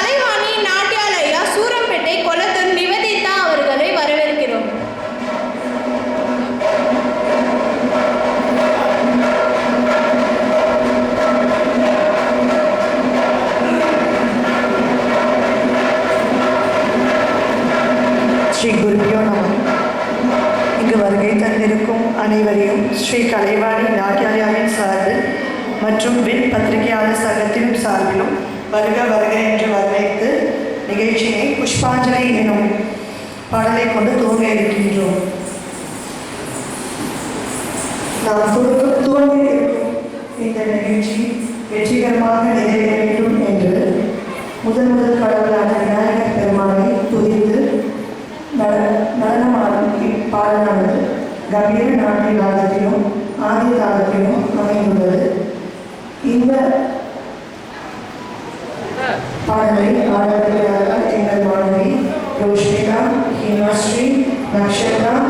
கலைவாணி நாட்டியாலயா சூரம்பேட்டை கொலத்தூர் நிவேதிதா அவர்களை வரவேற்கிறோம். ஸ்ரீ குருபியோ நம. இங்கு வருகை தந்திருக்கும் அனைவரையும் ஸ்ரீ கலைவாணி நாட்டியாலயாவின் சார்பில் மற்றும் வின் பத்திரிகையாளர் சங்கத்தின் சார்பிலும் வருக வருக என்று வரவேற்று நிகழ்ச்சியை புஷ்பாஞ்சலி எனும் பாடலை கொண்டு துவங்க இருக்கின்றோம். நாம் துவங்க துவங்க இருக்கும் இந்த நிகழ்ச்சி வெற்றிகரமாக நிறைவேற வேண்டும் என்று முதன் முதல் கடவுளான விநாயகர் பெருமானை துதித்து நட- பாடலானது கம்பீர நாட்டிய காலத்திலும் ஆதி காலத்திலும் அமைந்துள்ளது. இந்த Finally, Honorable Athena Bonnevi, Roshmika, Himashri, Nakshatra,